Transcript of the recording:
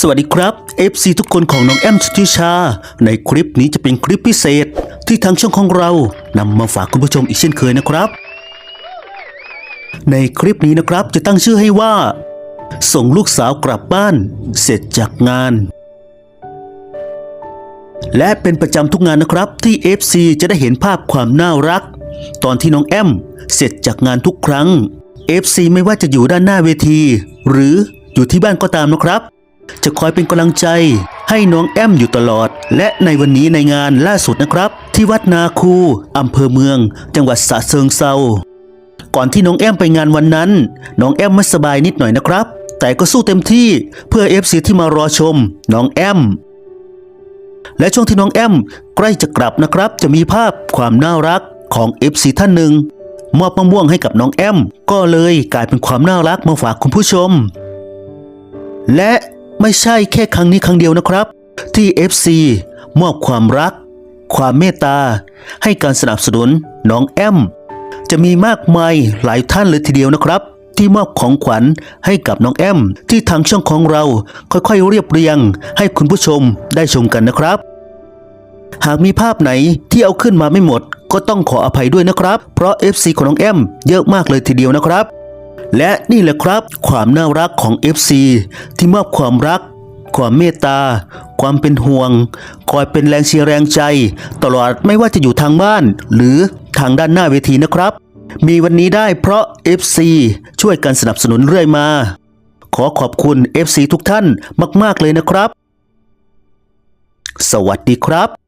สวัสดีครับ FC ทุกคนของน้องแอมชุติชา ในคลิปนี้จะเป็นคลิปพิเศษ ที่ทางช่องของเรานำมาฝากคุณผู้ชมอีกเช่นเคยนะครับ ในคลิปนี้นะครับจะตั้งชื่อให้ว่า ส่งลูกสาวกลับบ้าน เสร็จจากงาน และเป็นประจำทุกงานนะครับที่ FC จะได้เห็นภาพความน่ารัก ตอนที่น้องแอมเสร็จจากงานทุกครั้ง FC ไม่ว่าจะอยู่ด้านหน้าเวที หรืออยู่ที่บ้านก็ตามนะครับ จะคอยเป็นกำลังใจ ให้น้องแอมอยู่ตลอด และในวันนี้ในงานล่าสุดนะครับ ที่วัดนาคูอำเภอเมือง จังหวัดสระเชิงเซาก่อนที่น้องแอมไปงานวันนั้น น้องแอมไม่สบายนิดหน่อยนะครับ แต่ก็สู้เต็มที่เพื่อ FC ที่มารอชม น้องแอมและช่วงที่น้องแอมใกล้จะกลับนะครับ จะมีภาพความน่ารักของ FC ท่านหนึ่งมอบมะม่วงให้กับน้องแอม ก็เลยกลายเป็นความน่ารักมาฝากคุณผู้ชม และ ไม่ใช่แค่ครั้งนี้ครั้งเดียวนะครับ ที่ FC มอบความรัก ความเมตตา ให้การสนับสนุนน้องแอม จะมีมากมายหลายท่านเลยทีเดียวนะครับ ที่มอบของขวัญให้กับน้องแอม ที่ทางช่องของเราค่อยๆเรียบเรียง ให้คุณผู้ชมได้ชมกันนะครับ หากมีภาพไหนที่เอาขึ้นมาไม่หมด ก็ต้องขออภัยด้วยนะครับ เพราะ FC ของน้องแอมเยอะมากเลยทีเดียวนะครับ และนี่แหละครับ ความน่ารักของ FC ที่มอบความรัก ความเมตตา ความเป็นห่วง คอยเป็นแรงเชียร์แรงใจ ตลอดไม่ว่าจะอยู่ทางบ้าน หรือทางด้านหน้าเวทีนะครับ มีวันนี้ได้เพราะ FC ช่วยกันสนับสนุนเรื่อยมา ขอขอบคุณ FC ทุกท่านมาก ๆ เลยนะครับ สวัสดีครับ